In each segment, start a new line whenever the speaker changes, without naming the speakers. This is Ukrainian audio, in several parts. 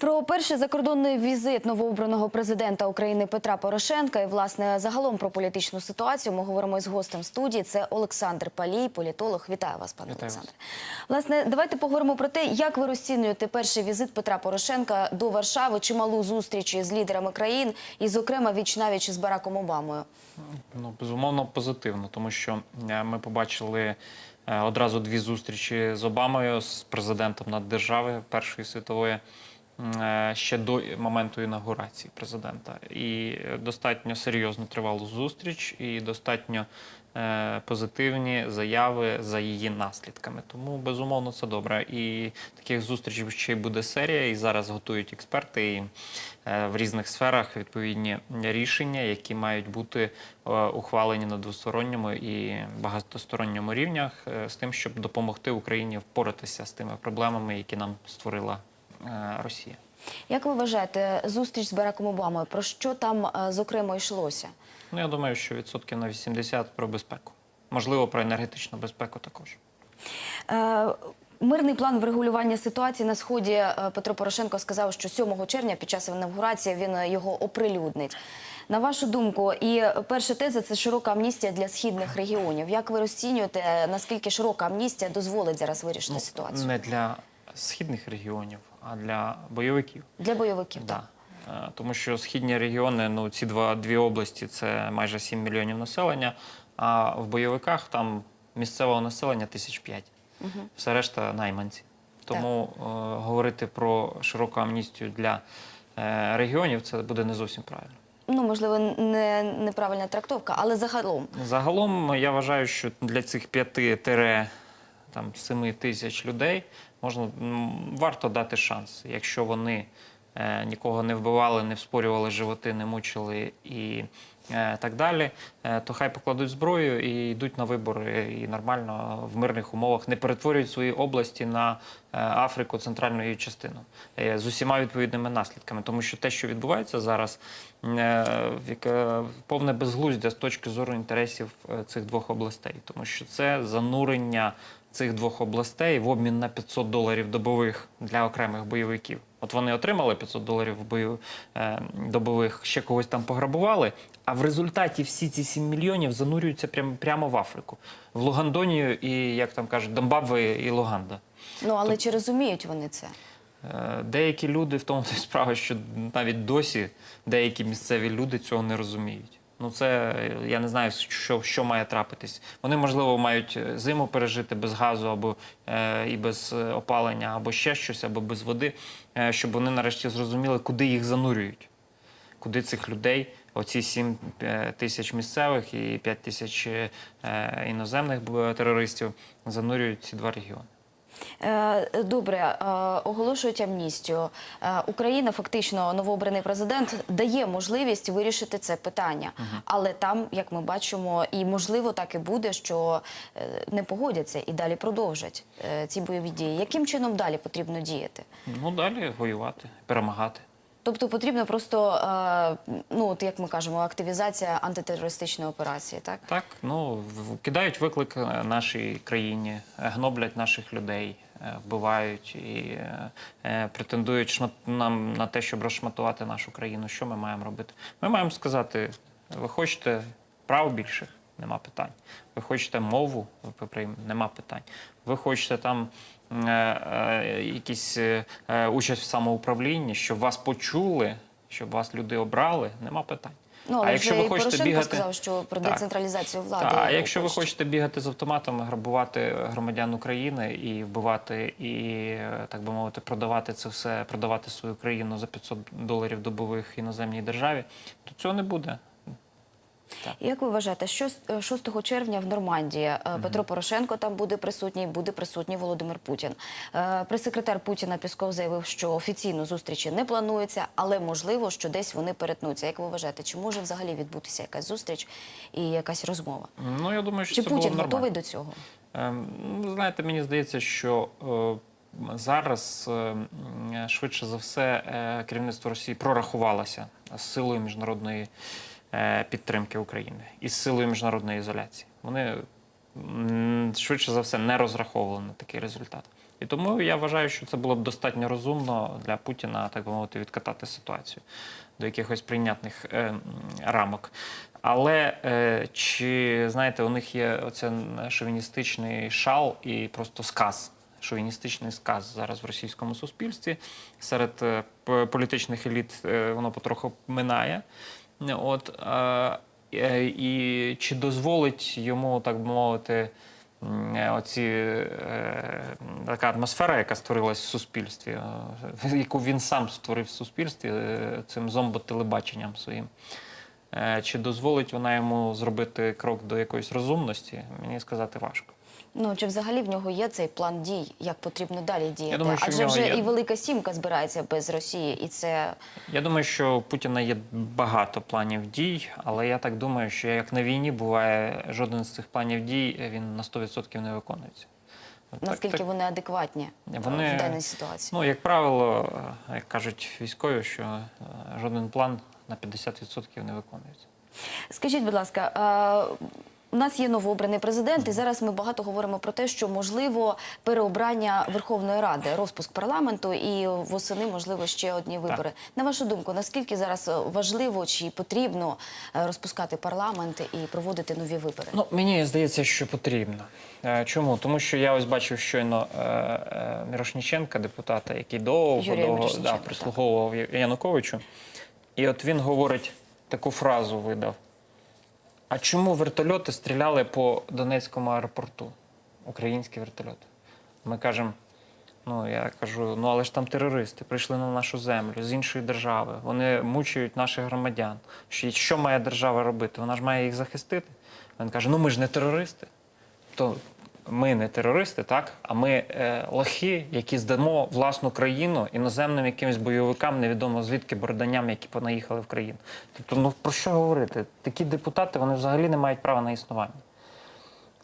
Про перший закордонний візит новообраного президента України Петра Порошенка і власне загалом про політичну ситуацію ми говоримо з гостем студії. Це Олександр Палій, політолог. Вітаю вас, пане Олександре. Власне, давайте поговоримо про те, як ви розцінюєте перший візит Петра Порошенка до Варшави, чималу зустріч з лідерами країн, і, зокрема, віч навіч з Бараком Обамою.
Ну, безумовно, позитивно, тому що е, ми побачили е, одразу дві зустрічі з Обамою, з президентом наддержави Першої світової. Е, Ще до моменту інаугурації президента, і е, достатньо серйозно тривалу зустріч, і достатньо е, позитивні заяви за її наслідками. Тому безумовно це добре. І таких зустрічей ще й буде серія. І зараз готують експерти і в різних сферах відповідні рішення, які мають бути ухвалені на двосторонньому і багатосторонньому рівнях, з тим, щоб допомогти Україні впоратися з тими проблемами, які нам створила Росія.
Як ви вважаєте, зустріч з Бараком Обамою? Про що там е, зокрема йшлося?
Ну я думаю, що відсотків на 80 про безпеку, можливо, про енергетичну безпеку також.
Е, Мирний план врегулювання ситуації на сході е, Петро Порошенко сказав, що 7 червня під час інавгурації він е, його оприлюднить. На вашу думку, і перша теза це широка амністія для східних регіонів. Як ви розцінюєте, е, наскільки широка амністія дозволить зараз вирішити ситуацію
не для східних регіонів, а для бойовиків.
для бойовиків?
Да. Е, Тому що східні регіони, ну ці два дві області це майже 7 мільйонів населення. А в бойовиках там місцевого населення тисяч п'ять. Все решта найманці. Тому е, говорити про широку амністію для е, регіонів це буде не зовсім правильно.
Ну можливо, не неправильна трактовка, але загалом.
Загалом я вважаю, що для цих п'яти тире там семи тисяч людей можна варто дати шанс, якщо вони е, нікого не вбивали, не вспорювали животи, не мучили і е, так далі, е, то хай покладуть зброю і йдуть на вибори і нормально в мирних умовах не перетворюють свої області на е, Африку, центральну її частину е, з усіма відповідними наслідками, тому що те, що відбувається зараз, е, яке повне безглуздя з точки зору інтересів е, цих двох областей, тому що це занурення цих двох областей в обмін на 500 доларів добових для окремих бойовиків. От вони отримали 500 доларів бою, е, добових, ще когось там пограбували. А в результаті всі ці 7 мільйонів занурюються прямо, прямо в Африку, в Лугандонію і, як там кажуть, Домбабве і Луганда.
Ну але чи розуміють вони це?
Е, Деякі люди, в тому то справа, що навіть досі деякі місцеві люди цього не розуміють. Ну це я не знаю, що, що має трапитись. Вони, можливо, мають е, зиму пережити без газу або е, і без е, опалення, або ще щось, або без води, е, щоб вони нарешті зрозуміли, куди їх занурюють, куди цих людей, оці 7 е, тисяч місцевих і 5 тисяч е, іноземних терористів, занурюють ці два регіони.
Е, Добре, е, оголошують амністію. Е, Україна, фактично, новообраний президент, дає можливість вирішити це питання. Але там, як ми бачимо, і можливо так і буде, що не погодяться і далі продовжать ці бойові дії. Яким чином далі потрібно діяти?
Ну далі воювати, перемагати.
Тобто потрібно просто, е, ну от як ми кажемо, активізація антитерористичної операції, так?
Так, ну кидають виклик е, нашій країні, е, гноблять наших людей, вбивають і претендують шмат нам на те, щоб розшматувати нашу країну. Що ми маємо робити? Ми маємо сказати: ви хочете прав більших? Нема питань. Ви хочете мову, нема питань. Ви хочете там е, е, якісь е, е, участь в самоуправлінні, щоб вас почули, щоб вас люди обрали, нема питань.
Ну, але
а якщо ви хочете
Порошенко
бігати,
сказав, що про
Так.
децентралізацію влади.
та, а якщо ви хочете бігати з автоматами, грабувати громадян України і вбивати, і так би мовити, продавати це все, продавати свою країну за 500 доларів добових іноземній державі, то цього не буде.
Як ви вважаєте, що з- е, 6 червня в Нормандії е, Петро Порошенко там буде присутній, буде присутній Володимир Путін. Е, Прес-секретар Путіна Пісков заявив, що офіційно зустрічі не планується, але можливо, що десь вони перетнуться. Як ви вважаєте, чи може взагалі відбутися якась зустріч і якась розмова?
Ну я думаю, що
Чи
це
Путін
нормально.
готовий до цього?
Ем, ну, Знаєте, мені здається, що е, зараз е, швидше за все керівництво Росії прорахувалося з силою міжнародної підтримки України і з силою міжнародної ізоляції. Вони швидше за все не розраховували на такий результат. І тому я вважаю, що це було б достатньо розумно для Путіна, так би мовити, відкатати ситуацію до якихось прийнятних е, рамок. Але е, чи знаєте, у них є оце шовіністичний шал і просто сказ. Шовіністичний сказ зараз в російському суспільстві серед е, політичних еліт е, воно потроху минає. От, е, е, і чи дозволить йому, так би мовити, оці, е, така атмосфера, яка створилась в суспільстві, яку він сам створив в суспільстві цим зомботелебаченням своїм. Чи дозволить вона йому зробити крок до якоїсь розумності, мені сказати важко.
Ну чи взагалі в нього є цей план дій, як потрібно далі діяти?
думаю, що
Адже вже
є.
і велика сімка збирається без Росії, і це
Я думаю, що у Путіна є багато планів дій, але я так думаю, що як на війні буває, жоден з цих планів дій е, він на 100% не виконується.
Наскільки
так-
вони адекватні е,
Вони-
в даній ситуації?
Ну, як правило, е, як кажуть військові, що жоден план на 50% не виконується.
Скажіть, будь ласка, у нас є новообраний президент, і зараз ми багато говоримо про те, що можливо переобрання Верховної Ради, розпуск парламенту і восени, можливо, ще одні вибори. На вашу думку, наскільки зараз важливо чи потрібно е, розпускати парламент і проводити нові вибори?
Ну, мені здається, що потрібно. Е, Чому? Тому що я ось бачив щойно е, Мірошніченка, депутата, який довго, довго да, прислуговував Януковичу. І от він говорить, таку фразу видав. А чому вертольоти стріляли по Донецькому аеропорту? Українські вертольоти. Ми кажемо, ну я кажу, ну але ж там терористи прийшли на нашу землю з іншої держави. Вони мучують наших громадян. Що, що має держава робити? Вона ж має їх захистити. Він каже: ну ми ж не терористи. То ми не терористи, так? А ми е, лохи, які здамо власну країну іноземним якимось бойовикам, невідомо звідки борданням, які понаїхали в країну. Тобто, ну про що говорити? Такі депутати вони взагалі не мають права на існування.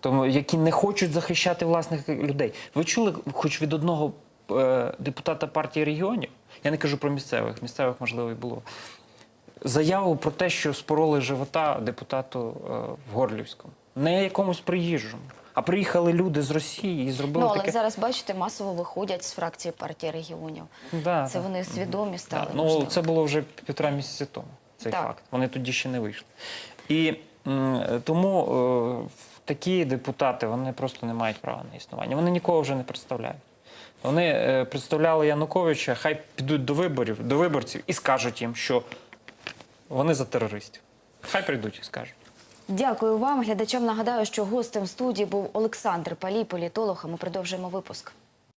Тому які не хочуть захищати власних людей. Ви чули хоч від одного е, депутата партії регіонів? Я не кажу про місцевих, місцевих можливо і було. Заяву про те, що спороли живота депутату е, в Горлівському. Не якомусь приїжджому. А приїхали люди з Росії і зробили
Ну, але
таке.
зараз бачите, масово виходять з фракції партії регіонів.
Да,
Це
да.
вони свідомі стали.
Так, ну
можливо.
це було вже півтора місяці тому. Цей
Так.
факт. Вони тоді ще не вийшли. І тому е, такі депутати вони просто не мають права на існування. Вони нікого вже не представляють. Вони е, представляли Януковича, хай підуть до виборів, до виборців і скажуть їм, що вони за терористів. Хай прийдуть і скажуть.
Дякую вам. Глядачам нагадаю, що гостем студії був Олександр Палій, політолог. А ми продовжуємо випуск.